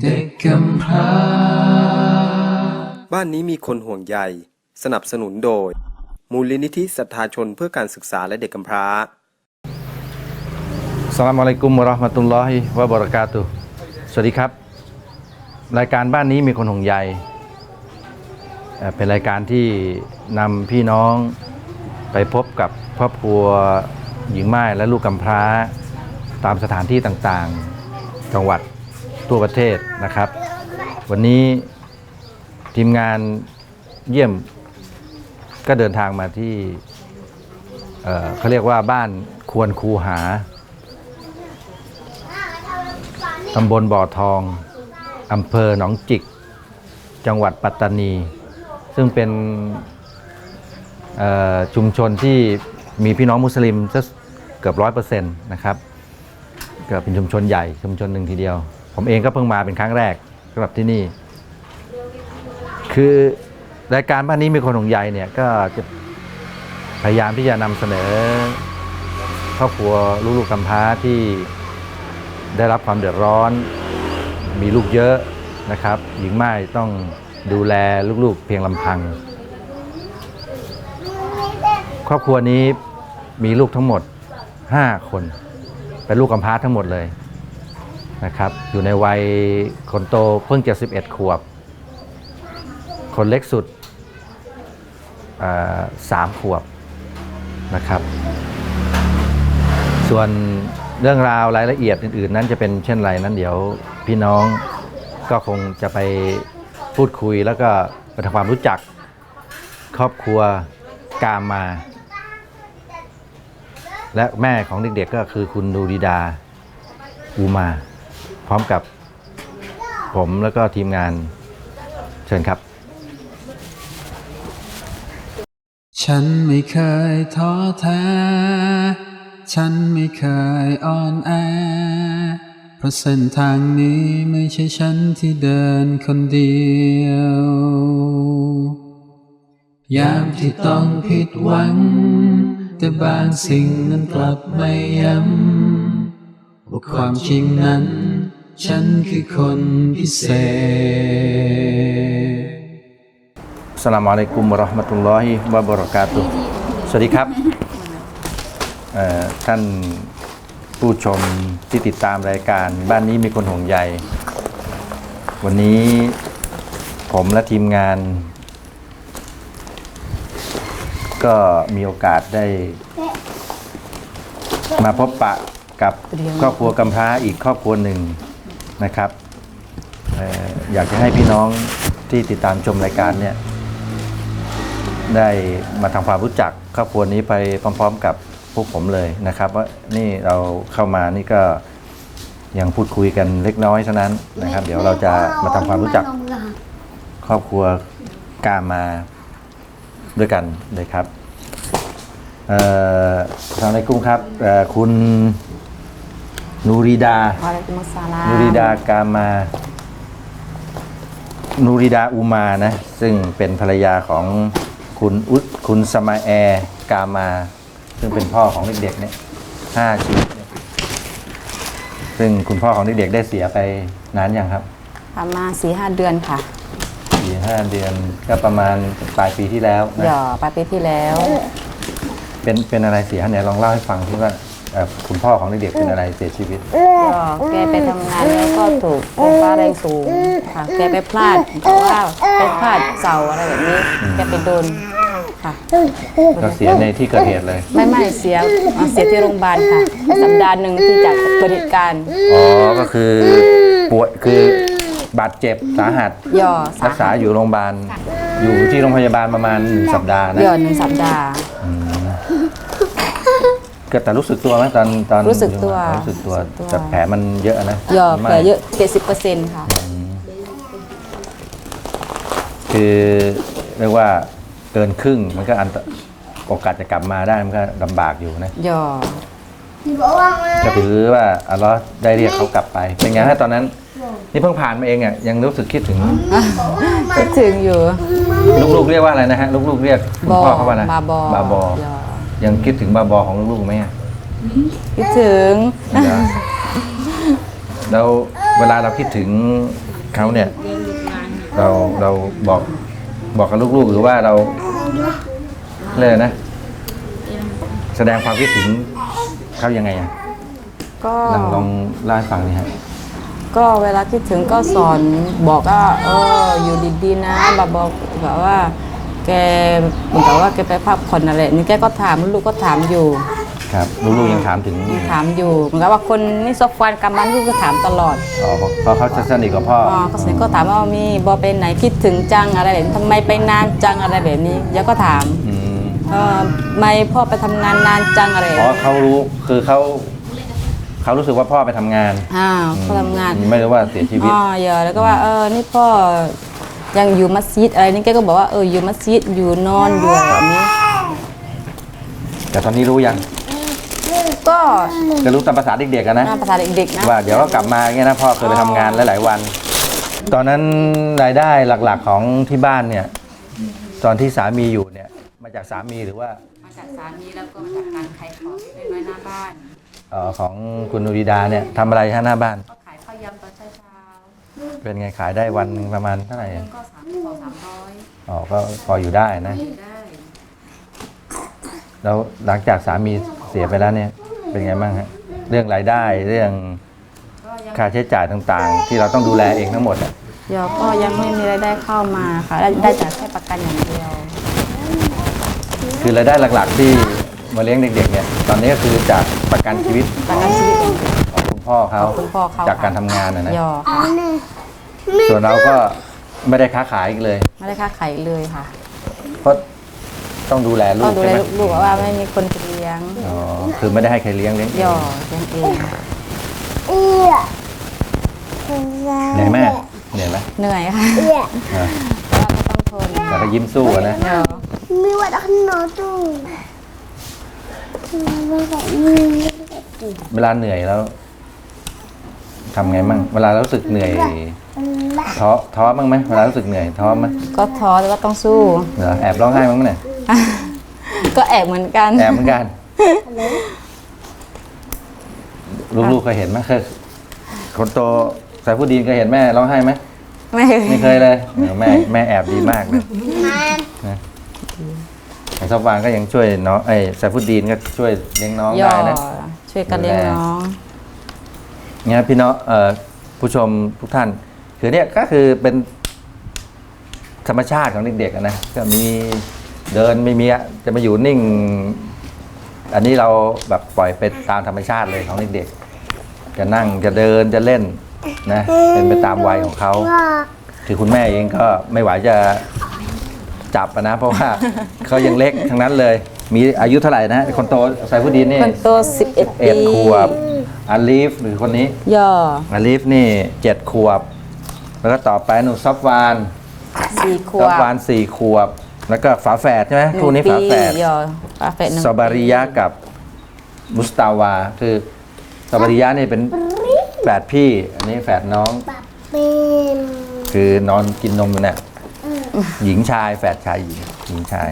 เด็กกำพร้าบ้านนี้มีคนห่วงใย สนับสนุนโดย มูลนิธิศรัทธาชนเพื่อการศึกษาและเด็กกำพร้าสลามอะลัยกุมวะเราะห์มะตุลลอฮิวะบะเราะกาตุฮ์สวัสดีครับ รายการบ้านนี้มีคนห่วงใยเอ่อเป็นรายการที่นำพี่น้องไปพบกับครอบครัวหญิงม่ายและลูกกำพร้า ตามสถานที่ต่างๆ จังหวัด ทั่วประเทศนะครับ วันนี้ทีมงานเยี่ยมก็เดินทางมาที่เเขาเรียกว่าบ้านควรคูหาตำบลบ่อทองอำเภอหนองจิก จังหวัดปัตตานี ซึ่งเป็นชุมชนที่มีพี่น้องมุสลิมเกือบร้อยเปอร์เซ็นต์นะครับก็เป็นชุมชนใหญ่ชุมชนหนึ่งทีเดียว ผมเองก็เพิ่งมาเป็นครั้งแรกสำหรับที่นี่ คือรายการบ้านนี้มีคนหงใยเนี่ยก็จะพยายามที่จะนำเสนอครอบครัวลูกๆกำพร้าที่ได้รับความเดือดร้อน มีลูกเยอะนะครับ หญิงไม่ต้องดูแลลูกๆ เพียงลำพัง ครอบครัวนี้มีลูกทั้งหมด 5 คน เป็นลูกกำพร้าทั้งหมดเลย นะครับ อยู่ในวัยคนโตเพิ่งจะ11 ขวบ คนเล็กสุดสามขวบนะครับ ส่วนเรื่องราวรายละเอียดอื่น ๆ นั้นจะเป็นเช่นไรนั้นเดี๋ยวพี่น้องก็คงจะไปพูดคุยแล้วก็ไปทำความรู้จักครอบครัวกามมาและแม่ของเด็กๆก็คือคุณดูดีดาอูมา พร้อมกับผมแล้วก็ทีมงานเชิญครับ ฉันไม่เคยท้อแท้ ฉันไม่เคยอ่อนแอ เพราะเส้นทางนี้ไม่ใช่ฉันที่เดินคนเดียวยามที่ต้องผิดหวัง แต่บางสิ่งนั้นกลับไม่ย้ำว่าความจริงนั้น ฉันคือคนพิเศษสลามอะลัยกุมวะเราะห์มะตุลลอฮิวะบะเราะกาตุฮ์สวัสดีครับเอ่อท่านผู้ชมที่ติดตามรายการบ้านนี้มีคนห่วงใย วันนี้ผมและทีมงาน ก็มีโอกาสได้ มาพบปะกับครอบครัวกำพร้าอีกครอบครัวหนึ่ง นะครับอยากจะให้พี่น้องที่ติดตามชมรายการเนี่ยได้มาทำความรู้จักครอบครัวนี้ไปพร้อม ๆ กับพวกผมเลยนะครับ ว่านี่เราเข้ามานี่ก็ยังพูดคุยกันเล็กน้อยเท่านั้นนะครับ เดี๋ยวเราจะมาทำความรู้จักครอบครัวกามาด้วยกันเลยครับทางในกุ้งครับคุณ นูริดา วะอะลัยกุมุสสลามนูริดากามา นูริดาอูมานะ ซึ่งเป็นภรรยาของคุณอุดคุณสมาแอร์กามา ซึ่งเป็นพ่อของเด็กๆเนี่ยห้าชีวิตเนี่ยซึ่งคุณพ่อของเด็กๆได้เสียไปนานยังครับประมาณสี่ห้าเดือนค่ะสี่ห้าเดือนก็ประมาณปลายปีที่แล้วนะ หย่อปลายปีที่แล้ว เป็นเป็นอะไรเสียเนี่ยลองเล่าให้ฟังที่ว่า เอ่อคุณพ่อของเด็กๆเป็นอะไรเสียชีวิต ก็แกไปทำงานแล้วก็ถูกไฟฟ้าแรงสูงค่ะแกไปพลาดเพราะว่าไปพลาดเสาอะไรแบบนี้แกไปโดนค่ะ ก็เสียในที่เกิดเหตุเลย ไม่ไม่เสียอะเสียที่โรงพยาบาลค่ะ สัปดาห์หนึ่งที่จากเกิดเหตุการณ์อ๋อ ก็คือป่วยคือบาดเจ็บสาหัสหย่อรักษาอยู่โรงพยาบาล อยู่ที่โรงพยาบาลประมาณหนึ่งสัปดาห์นะหย่อหนึ่งสัปดาห์ ก็แต่รู้สึกตัวไหมตอนตอนรู้สึกตัวรู้สึกตัวรู้สึกตัว แต่แผลมันเยอะนะหย่อไม่แผลเยอะเจ็ดสิบเปอร์เซ็นต์ค่ะ คือเรียกว่าเกินครึ่งมันก็อันตโอกาสจะกลับมาได้มันก็ลำบากอยู่นะหย่อก็ถือว่าอัลเลอฮ์ได้เรียกเขากลับไป เป็นไงฮะตอนนั้น นี่เพิ่งผ่านมาเองอะยังรู้สึกคิดถึง คิดถึงอยู่ ลูกๆเรียกว่าอะไรนะฮะ ลูกๆเรียกคุณพ่อเขาว่าอะไรบาบอบาบอ หย่อ ยังคิดถึงบาบอของลูกๆไหมอะคิดถึงนะแล้วเวลาเราคิดถึงเขาเนี่ย เราเราบอกบอกกับลูกๆ หรือว่าเราเลยกนะ แสดงความคิดถึงเขายังไงอะก็ลองลองเล่าให้ฟังนี่ฮะก็เวลาคิดถึงก็สอนบอกว่าเอออยู่ดีๆนะแบบบอกแบบว่า แกเหมือนกับว่าแกไปพักผ่อนอะไรนี่แกก็ถามลูกก็ถามอยู่ ครับลูกๆยังถามถึงถามอยู่เหมือนกับว่าคนนี่ซอฟวันกำมันลูกก็ถามตลอดอ๋อเพราะเพราะเขาจะสนิทกับพ่ออ๋อก็สนิทก็ถามว่ามีบอไปไหนคิดถึงจังอะไรแบบนี้ทำไมไปนานจังอะไรแบบนี้เดี๋ยวก็ถามอืมเออไม่พ่อไปทำงานนานจังอะไรอ๋อเขารู้คือเขาเขารู้สึกว่าพ่อไปทำงานอ่าพ่อทำงาน ไม่รู้ว่าเสียชีวิต อ๋อเยอะแล้วก็ว่าเออนี่พ่อ ยังอยู่มัสยิดอะไรนี่แกก็บอกว่าเอออยู่มัสยิดอยู่นอนอยู่อะไรแบบนี้ แต่ตอนนี้รู้ยังก็จะรู้ตามภาษาเด็กๆกันนะน่าภาษาเด็กๆนะว่าเดี๋ยวก็กลับมาอย่างเงี้ยนะพ่อเคยไปทำงานหลายๆวัน ตอนนั้นรายได้หลักๆของที่บ้านเนี่ย ตอนที่สามีอยู่เนี่ย มาจากสามีหรือว่ามาจากสามีแล้วก็มาจากการขายของน้อยหน้าบ้าน เอ่อของคุณนุริดาเนี่ยทำอะไรฮะหน้าบ้าน ก็ขายข้าวยำตอนเช้า เป็นไงขายได้วันหนึ่งประมาณเท่าไหร่ๆอะก็สามสองสามร้อยอ๋อก็พออยู่ได้นะ ได้ แล้วหลังจากสามีเสียไปแล้วเนี่ย เป็นไงบ้างฮะเรื่องรายได้เรื่องก็ยังค่าใช้จ่ายต่างๆ ที่เราต้องดูแลเองทั้งหมดอะเดี๋ยวก็ยังไม่มีรายได้เข้ามาค่ะได้ได้จากแค่ประกันอย่างเดียว คือรายได้หลักๆที่มาเลี้ยงเด็กๆเนี่ยตอนนี้ก็คือจากประกันชีวิตประกันชีวิตอย่างเดียวของคุณ พ่อเขาของคุณพ่อเขาจากการทำงานนะนะยอค่ะส่วนเราก็ไม่ได้ค้าขายอีกเลย ไม่ได้ค่าไขเลยค่ะ เพราะต้องดูแลลูก็กดูใช่แลไหมลูกๆว่าไม่มีคนเลี้ยงอ๋อคือไม่ได้ให้ใครเลี้ยงเลี้ยงเอง ยอเลี้ยงเองเหนื่อยไหมเหนื่อยไหมเหนื่อยค่ะอะก็ต้องทนแต่ก็ยิ้มสู้อะนะ ยอมีวัดขนมตู้เวลาเหนื่อยแล้ว ทำไงมั่งเวลารู้สึกเหนื่อยท้อท้อบ้างไหมเวลารู้สึกเหนื่อยท้อไหมก็ท้อแต่ก็ต้องสู้เหรอแอบร้องไห้บ้างไหมเนี่ยก็แอบเหมือนกันแอบเหมือนกันลูกๆเคยเห็นไหมเคยคนโตสายผู้ดีนเคยเห็นแม่ร้องไห้ไหมไม่เคยไม่เคยเลยเออแม่แม่แอบดีมากเลยนะไอ้ซอฟวานก็ยังช่วยน้องไอ้สายผู้ดีนก็ช่วยเลี้ยงน้องยอได้นะช่วยกันเลี้ยงน้อง เนี่ยพี่น้องเอ่อผู้ชมทุกท่าน คือเนี่ยก็คือเป็นธรรมชาติของเด็กๆอะนะก็มีเดินไม่มีอะจะมาอยู่นิ่ง อันนี้เราแบบปล่อยไปตามธรรมชาติเลยของเด็กๆจะนั่งจะเดินจะเล่นนะเป็นไปตามวัยของเขาคือคุณแม่เองก็ไม่ไหวจะจับอะนะ เพราะว่าเขายังเล็กทั้งนั้นเลย มีอายุเท่าไหร่นะคนโตสายผู้ดีนี่คนโต11 ปีเอ็ดขวบ อาลีฟหรือคนนี้ยออาลีฟนี่เจ็ดขวบ แล้วก็ต่อไปหนูซอฟวานสี่ขซวอฟวานสี่ขวบ แล้วก็ฝาแฝดใช่ไหมหคู่นี้งฝาแฝดยอฝาแฝดหนึ่งซอบาริยะกับมุสตาวา คือซอบาริยะนี่เป็นแฝดพี่ อันนี้แฝดน้องเป็นคือนอนกินนมอยู่เนี่ยหญิงชายแฝดชายหญิงหญิงชาย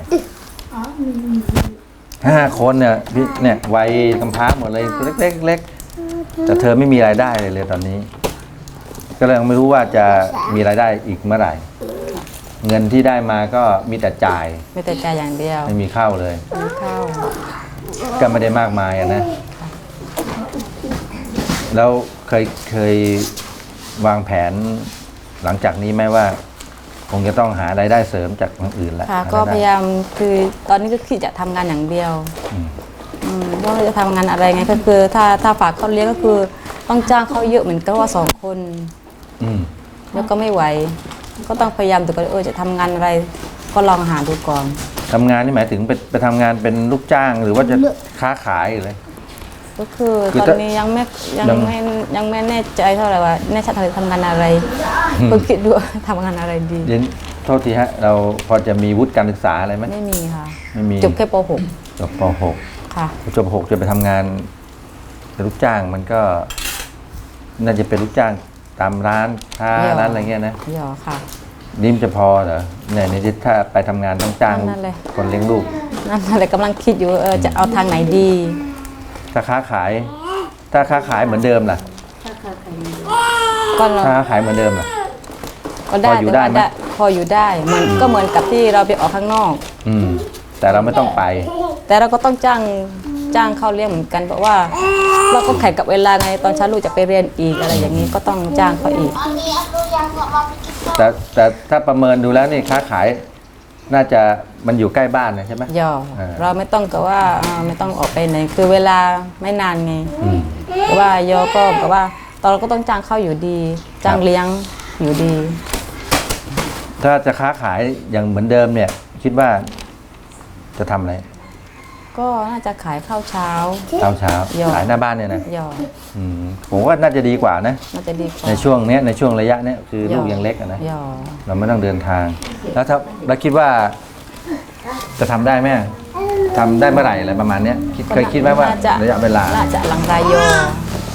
ห้าคนเนี่ยพี่เนี่ยวัยกำพร้าหมดเลยเล็กๆเล็กๆ แต่เธอไม่มีรายได้เลยเลยตอนนี้ ก็เลยยังไม่รู้ว่าจะมีรายได้อีกเมื่อไหร่ เงินที่ได้มาก็มีแต่จ่ายไม่แต่ใจายอย่างเดียวไม่มีเข้าเลย ไม่เข้าก็ไม่ได้มากมายอะนะ แล้วเคยเคยวางแผนหลังจากนี้ไหมว่า คงจะต้องหารายได้เสริมจากทางอื่นแล้วค่ะหก็รายได้พยายามคือตอนนี้ก็คิดจะทำงานอย่างเดียว อืมอืม ว่าจะทำงานอะไรไงก็คือ ถ้าถ้าฝากเขาเลี้ยงก็คือ ต้องจ้างเขาเยอะเหมือนกันว่าสองคนอืมแล้วก็ไม่ไหว ก็ต้องพยายามดูก่อนเออจะทำงานอะไร ก็ลองหาดูก่อนทำงานนี่หมายถึงไปไปทำงานเป็นลูกจ้างหรือว่าจะค้าขายหรืออะไรก็คือคือตอนถ้านี้ยังไม่ยังยังไม่ยังไม่แน่ใจเท่าไหร่ว่าแน่ชัดเลยทำงานอะไรก็คิดดูว่าทำงานอะไรดีเรียนโทษทีฮะ เราพอจะมีวุฒิการศึกษาอะไรไหมไม่มีค่ะไม่มีจบแค่ปจบป .6 ค่ะ .6 จบป .6 จะไปทำงานเป็นลูกจ้างมันก็ น่าจะเป็นลูกจ้างตามร้านค้าเดี๋ยวร้านอะไรเงี้ยนะหยอค่ะ นิ่มนจะพอเหรอเนี่ยในที่ถ้าไปทำงานต้องจ้างนั่นเลย คนเลี้ยงลูก นั่นอะไรกำลังคิดอยู่เออจะเอาทางไหนดี ถ้าค้าขาย ถ้าค้าขายเหมือนเดิมล่ะกก็เราถ้าขายเหมือนเดิมล่ะ ก็ได้พออยู่แต่ได้ว่าไหม ได้พออยู่ได้มันก็เหมือนกับที่เราไปออกข้างนอก อืม แต่เราไม่ต้องไป แต่เราก็ต้องจ้างจ้างเข้าเลี้ยงเหมือนกันเพราะว่า เราก็แข่งกับเวลาไงตอนเช้าลูกจะไปเรียนอีกอะไรอย่างนี้ก็ต้องจ้างเขาอีก แต่แต่ถ้าประเมินดูแล้วนี่ค้าขาย น่าจะมันอยู่ใกล้บ้านนะใช่ไหม ย่อเออเราไม่ต้องกับว่าอ่าไม่ต้องออกไปไหนคือเวลาไม่นานไงอืม แต่ว่ายอก็แบบว่าตอนเราก็ต้องจ้างเข้าอยู่ดีจ้างเลี้ยงอยู่ดี ถ้าจะค้าขายอย่างเหมือนเดิมเนี่ย คิดว่าจะทำอะไร ก็น่าจะขายข้าวเช้า เช้าเช้าย่อขายหน้าบ้านเนี่ยนะย่ออืมผมว่าน่าจะดีกว่านะ น่าจะดีกว่า ในช่วงเนี้ยในช่วงระยะเนี้ยคือลูกย่อยังเล็กอะนะย่อเราไม่ต้องเดินทาง แล้วถ้าแล้วคิดว่า จะทำได้ไหมทำได้เมื่อไหร่อะไรประมาณเนี้ยคิดเคยคิดไหมว่าน่จะระยะเวลาน่าจะหลังรายโย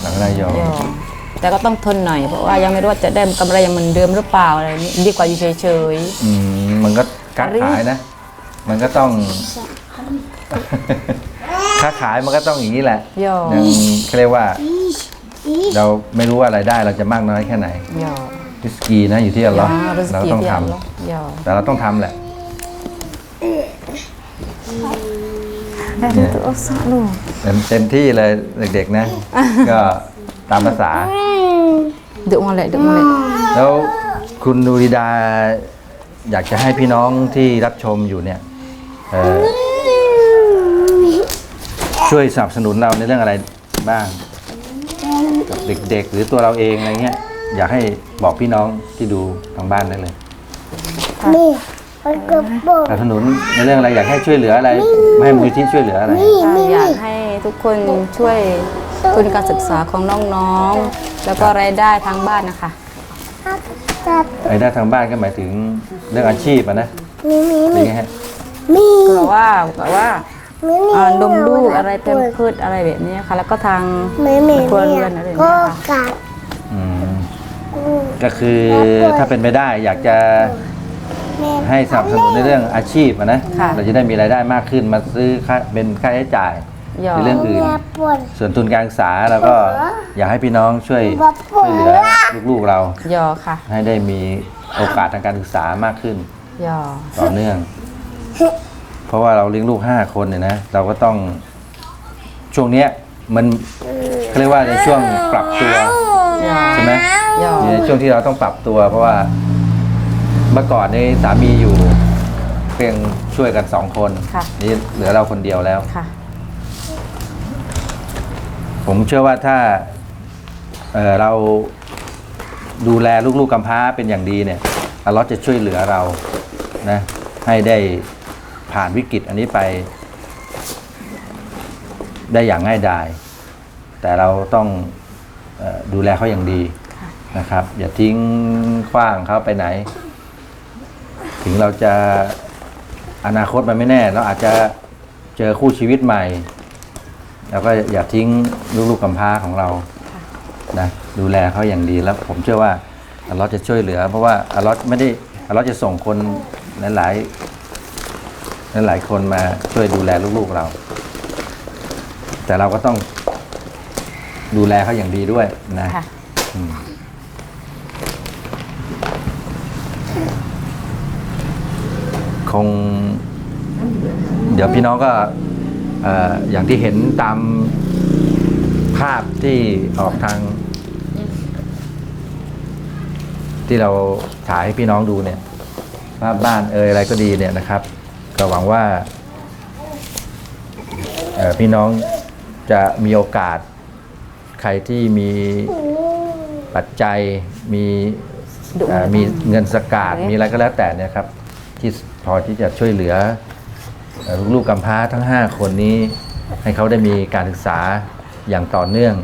หลังรายยอย่อแต่ก็ต้องทนหน่อยเพราะว่ายังไม่รู้ว่าจะได้กำไรยังเหมือนเดิมหรือเปล่าอะไรนี้ดีกว่าอยู่เฉย อืมมันก็การขายนะ มันก็ต้อง ค้าขายมันก็ต้องอย่างนี้แหละๆย่อยังเขาเรียกว่า เราไม่รู้ว่ารายได้เราจะมากน้อยแค่ไหนย่อริสกีนะอยู่ที่อัลลอฮ์ย่อริสเรากีต้องที่ทำอัลลอฮ์ย่อแต่เราต้องทำแหละได้ตัวสักลูกเต็มเต็มที่เลยเด็กๆนะ ก็ตามภาษาดึกมาเลยดึกมาเลยแล้วคุณนูริดาอยากจะให้พี่น้องที่รับชมอยู่เนี่ยเอ่อ ช่วยสนับสนุนเราในเรื่องอะไรบ้าง กับเด็กๆ หรือตัวเราเองอะไรเงี้ย อยากให้บอกพี่น้องที่ดูทางบ้านได้เลยนี่มันกระบอกสนับสนุนในเรื่องอะไรอยากให้ช่วยเหลืออะไรไม่ให้มูลที่ช่วยเหลืออะไรอยากให้ทุกคนช่วยทุนการศึกษาของน้องๆ แล้วก็รายได้ทางบ้านนะคะ จับรายได้ทางบ้านก็หมายถึงเรื่องอาชีพอะนะมีมีหรืมีอไงฮะมีเพราะว่าแบบว่ามี อ่านมลูกอะไรเป็นพืชอะไรแบบนี้ค่ะ แล้วก็ทางมีมีครัวมีเรือนอะไรแบบก็นี้ค่ะกัดอืมอืมก็คือถ้าเป็นไปได้อยากจะแม่ให้สนับสนุนในเรื่องอาชีพอะนะค่ะ เราจะได้มีรายได้มากขึ้นมาซื้อค่าเป็นค่าใช้จ่ายย่อในเรื่องอื่นแม่ปวดส่วนทุนการศึกษาเราก็อยากให้พี่น้องช่วยว่าปวช่ดวยเหลือลูกๆเราย่อค่ะให้ได้มีโอกาสทางการศึกษามากขึ้นย่อต่อเนื่องเพ ราะว่าเราเลี้ยงลูกห้าคนเนี่ยนะเราก็ต้องช่วงเนี้ยมันเขาเรียกว่าในช่วงปรับตัวย่อใช่ไหมย่อในช่วงที่เราต้องปรับตัว เพราะว่าเมื่อก่อนในสามีอยู่เพียงช่วยกันสองคนค่ะ นี่เหลือเราคนเดียวแล้ว ค่ะ ผมเชื่อว่าถ้าเอ่อเราดูแลลูกๆกำพร้าเป็นอย่างดีเนี่ยอัลเลอฮ์จะช่วยเหลือเรานะให้ได้ ผ่านวิกฤตอันนี้ไปได้อย่างง่ายดาย แต่เราต้องอดูแลเขาอย่างดีนะครับ อย่าทิ้งขว้างเขาไปไหน ถึงเราจะอนาคตมันไม่แน่ เราอาจจะเจอคู่ชีวิตใหม่ แล้วก็อย่าทิ้งลูกๆกำพร้าของเรานะดูแลเขาอย่างดีแล้วผมเชื่อว่าอัลลอฮ์จะช่วยเหลือ เพราะว่าอัลลอฮ์ไม่ได้อัลลอฮ์จะส่งคนหลาย ๆหลายๆคนมาช่วยดูแลลูกๆเรา แต่เราก็ต้องดูแลเขาอย่างดีด้วยนะค่ะ อืมคง เดี๋ยวพี่น้องก็เอ่ออย่างที่เห็นตามภาพที่ออกทาง ที่เราถ่ายให้พี่น้องดูเนี่ย ภาพบ้านเอ่ยอะไรก็ดีเนี่ยนะครับ ก็หวังว่าเอ่อพี่น้องจะมีโอกาส ใครที่มีปัจจัยมีเอ่อมีเงินสกาดมีอะไรก็แล้วแต่เนี่ยครับ ที่พอที่จะช่วยเหลือเอ่อลูกๆกำพร้าทั้ง 5 คนนี้ ให้เขาได้มีการศึกษาอย่างต่อเนื่อง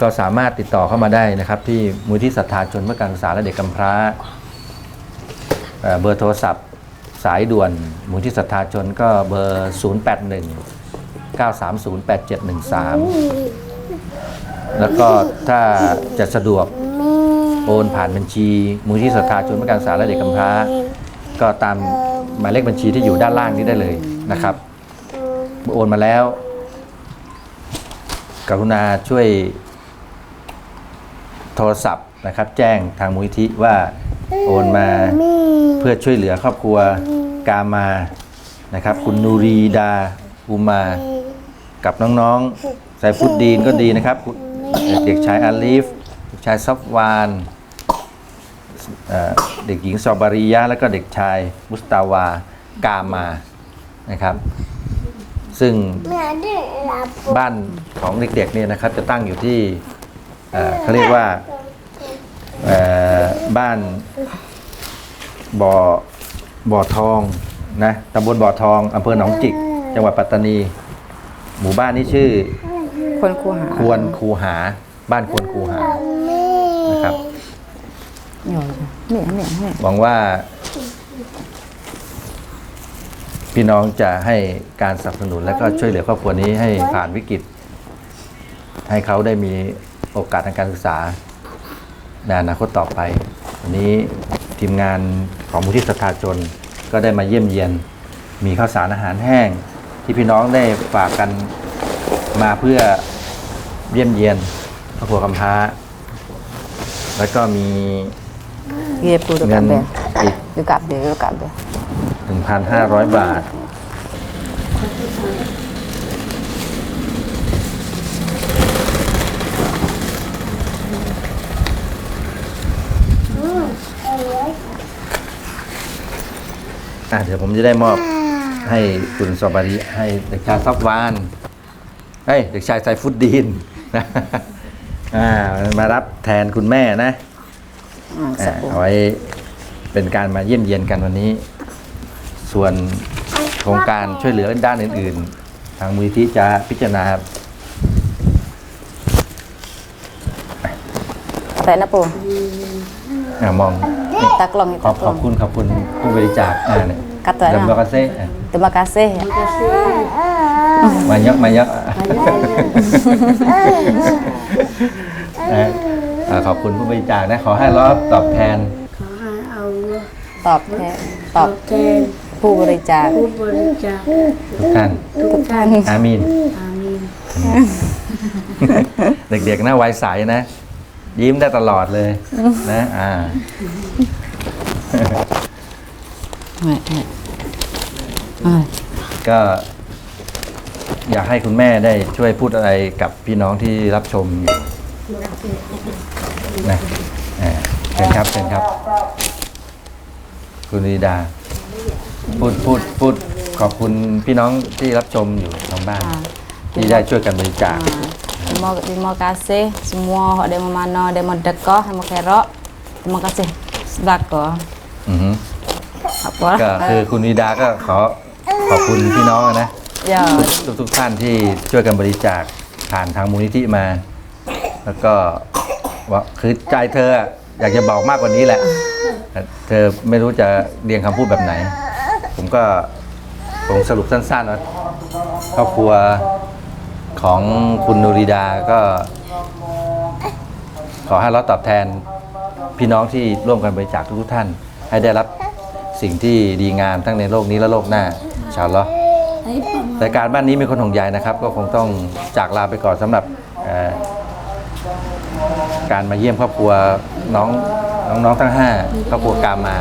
ก็สามารถติดต่อเข้ามาได้นะครับ ที่มูลที่ศรัทธาชนเพื่อการศึกษาและเด็กกำพร้าเอ่อเบอร์โทรศัพท์ สายด่วนมูลที่ศรัทธาชนก็เบอร์ 081 930 8713 แล้วก็ถ้าจะสะดวกโอนผ่านบัญชี มูลที่ศรัทธาชนเพื่อการศึกษาและเด็กกำพร้า ก็ตามหมายเลขบัญชีที่อยู่ด้านล่างนี้ได้เลยนะครับ โอนมาแล้ว กรุณาช่วยโทรศัพท์นะครับ แจ้งทางมูลนิธิว่า โอนมามีเพื่อช่วยเหลือครอบครัวกามานะครับ คุณนูรีดาอุมา กับน้องๆไซฟุดดีนก็ดีนะครับคุณเด็กชายอาลีฟเด็กชายซอฟวานเอ่อเด็กหญิงซอบาริยะแล้วก็เด็กชายมุสตาวากามานะครับ ซึ่งแม่ได้หลับบ้านของเด็กๆเนี่ยนะครับจะตั้งอยู่ที่เอ่อเขาเรียกว่าเอ่อ บ้านบ่อบ่อทองนะตำบลบ่อทองอำเภอหนองจิก จังหวัดปัตตานี หมู่บ้านนี้ชื่อคนครูหาควรคูหา บ้านควรคูหาแม่นะครับเนี่ยเนี่ยเนี่ยเนี่ยหวังว่า พี่น้องจะให้การสนับสนุนและก็ช่วยเหลือครอบครัวนี้ให้ผ่านวิกฤต ให้เขาได้มีโอกาสทางการศึกษา ในอนาคตต่อไป วันนี้ทีมงานของมูลที่สถาชนก็ได้มาเยี่ยมเยียน มีข้าวสารอาหารแห้ง ที่พี่น้องได้ฝากกันมาเพื่อเยี่ยมเยียนครอบครัวกำพร้า แล้วก็มีเยียปูตัวเงิกันนเบะอีกดูกับเบะดูกับเบะ1,500 บาท อะเดี๋ยวผมจะได้มอบให้คุณสบารีให้เด็กชายซับวานเฮ้ยเด็กชายไซฟุดดีนนะอ่ามารับแทนคุณแม่นะอ่าอ่าสับปูเอาไว้เป็นการมาเยี่ยมเยียนกันวันนี้ ส่วนโครงการช่วยเหลือด้านอื่น ๆ ทางมูลที่จะพิจารณาแต่นะปู อามองนี่ตากล้องนี่ขอตาบกขล้อองบคุณขอบคุณผู้บริจาคอ่าเนี่ย Kata ดำดอก na. กาเซ่อะ Terima kasih. มาเยอะมาเยอะนะอ่าขอบคุณผู้บริจาคนะ ขอให้รอบตอบแทน ขอให้เอาตอบแทนตอบแทน ผู้บริจาคผู้บริจาคทุกท่าน ทุกท่านอามีน อามีน เด็กๆหน้าไวใสนะ ยิ้มได้ตลอดเลยนะ อ่าไม่ไม่อ่าก็อยากให้คุณแม่ได้ช่วยพูดอะไรกับพี่น้องที่รับชมอยู่นะอ่าเชิญครับเชิญครับ คุณลีดา พูดพูดพูดขอบคุณพี่น้องที่รับชมอยู่ทางบ้าน ที่ได้ช่วยกันบริจาค Terima, terima kasih semua hok demo mana demo dekoh demo kerok. Terima kasih sedekah. อือฮึ Apa? ก็คือคุณลีดาก็ขอขอบคุณพี่น้องนะ Ya. ทุกทุกท่านที่ช่วยกันบริจาคผ่านทางมูลนิธิมา แล้วก็ว่าคือใจเธออะอยากจะบอกมากกว่านี้แหละแต่เธอไม่รู้จะเรียงคำพูดแบบไหน ผมก็ผมสรุปสั้นๆว่าครอบครัว ของคุณนูริดาก็ ขอให้เราตอบแทนพี่น้องที่ร่วมกันบริจาคทุกท่าน ให้ได้รับสิ่งที่ดีงามทั้งในโลกนี้และโลกหน้าชาอัลอฮ์รายการบ้านนี้มีคนห่วงใยนะครับ ก็คงต้องจากลาไปก่อนสำหรับการมาเยี่ยมครอบครัวน้องน้องๆทั้ง 5 ครอบครัวกามา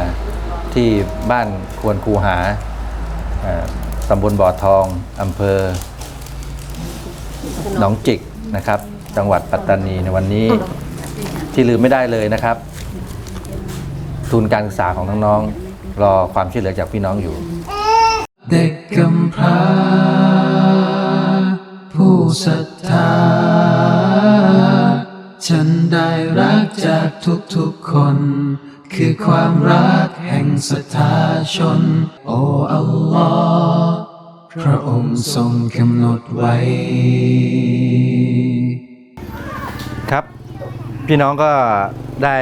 ที่บ้านควรคูหาตำบลบ่อทองอำเภอ หนองจิกนะครับ จังหวัดปัตตานีในวันนี้ที่ลืมไม่ได้เลยนะครับ ทุนการศึกษาของน้องๆรอความช่วยเหลือจากพี่น้องอยู่ เด็กกำพร้าผู้ศรัทธา ฉันได้รักจากทุกๆคน คือความรักแห่งศรัทธาชน โอ้อัลลอฮ์ พระองค์ทรงกำหนดไว้ ครับ พี่น้องก็ได้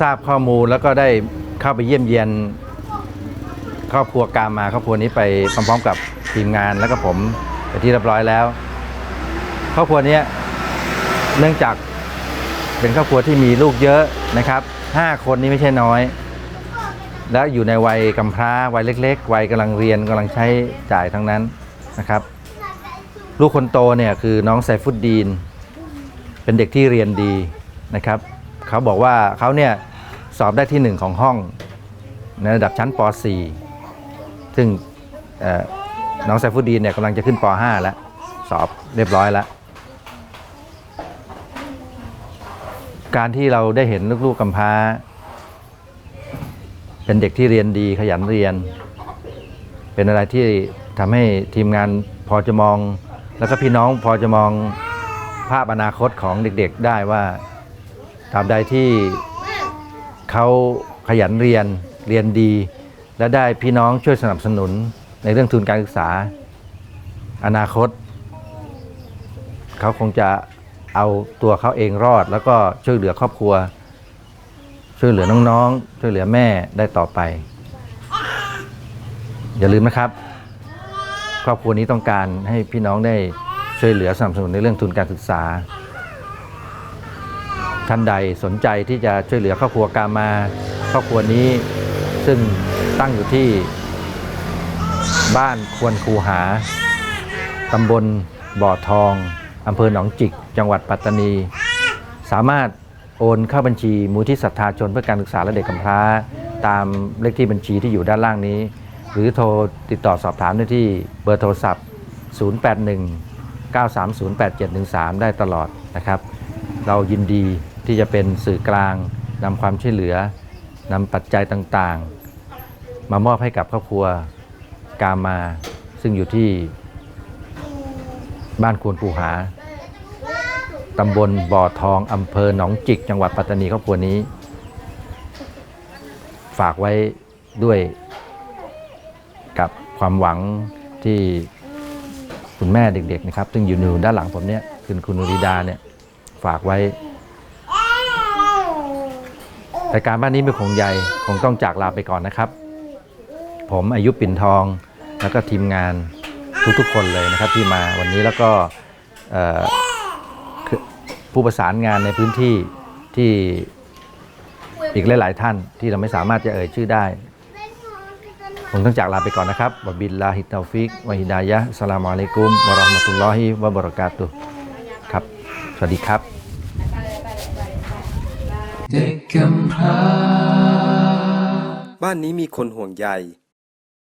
ทราบข้อมูลแล้วก็ได้เข้าไปเยี่ยมเยียน ครอบครัวกามาครอบครัวนี้ไปพร้อมๆกับทีมงานแล้วก็ผมไปที่เรียบร้อยแล้ว ครอบครัวนี้เนื่องจากเป็นครอบครัวที่มีลูกเยอะนะครับห้าคนนี้ไม่ใช่น้อย แล้วอยู่ในวัยกำพร้าวัยเล็ก ๆ วัยกำลังเรียนกำลังใช้จ่ายทั้งนั้นนะครับ ลูกคนโตเนี่ยคือน้องไซฟุดดีน เป็นเด็กที่เรียนดีนะครับ เขาบอกว่าเขาเนี่ยสอบได้ที่หนึ่งของห้อง ในระดับชั้นป .4 ซึ่งน้องไซฟุดดีนเนี่ยกำลังจะขึ้นป .5 แล้ว สอบเรียบร้อยแล้วการที่เราได้เห็นลูกๆกำพร้า เป็นเด็กที่เรียนดีขยันเรียน เป็นอะไรที่ทำให้ทีมงานพอจะมอง แล้วก็พี่น้องพอจะมองภาพอนาคตของเด็กๆได้ว่าตราบใดที่เขาขยันเรียนเรียนดี และได้พี่น้องช่วยสนับสนุนในเรื่องทุนการศึกษา อนาคต เขาคงจะเอาตัวเขาเองรอด แล้วก็ช่วยเหลือครอบครัว ช่วยเหลือน้องๆ ช่วยเหลือแม่ได้ต่อไป อย่าลืมนะครับ ครอบครัวนี้ต้องการให้พี่น้องได้ช่วยเหลือสนับสนุนในเรื่องทุนการศึกษา ท่านใดสนใจที่จะช่วยเหลือครอบครัวกามา ครอบครัวนี้ซึ่งตั้งอยู่ที่บ้านควรคูหา ตำบลบ่อทอง อำเภอหนองจิก จังหวัดปัตตานี สามารถ โอนเข้าบัญชีมูลที่ศรัทธาชนเพื่อการศึกษาและเด็กกำพร้า ตามเลขที่บัญชีที่อยู่ด้านล่างนี้ หรือโทรติดต่อสอบถามได้ที่เบอร์โทรศัพท์ 081 930 8713 ได้ตลอดนะครับ เรายินดีที่จะเป็นสื่อกลางนำความช่วยเหลือนำปัจจัยต่างๆ มามอบให้กับครอบครัวกามา ซึ่งอยู่ที่บ้านควรปูหา ตำบลบ่อทองอำเภอหนองจิก จังหวัดปัตตานีครอบครัวนี้ ฝากไว้ด้วยกับความหวังที่คุณแม่เด็กๆนะครับ ซึ่งอยู่ด้านหลังผมเนี่ยคือคุณนุริดาเนี่ยฝากไว้รายการบ้านนี้ไม่คงใหญ่คงต้องจากลาไปก่อนนะครับ ผมอายุปิ่นทองแล้วก็ทีมงานทุกๆคนเลยนะครับที่มาวันนี้แล้วก็ ผู้ประสานงานในพื้นที่ที่อีกหลาย ๆ ท่านที่เราไม่สามารถจะเอ่ยชื่อได้ผมต้องจากลาไปก่อนนะครับวะบิลลาฮิตตาฟิกวะฮิดายะสลามอะลัยกุมวะราะห์มะตุลลอฮิวะบะเราะกาตุครับ สวัสดีครับ เด็กกำพร้าบ้านนี้มีคนห่วงใย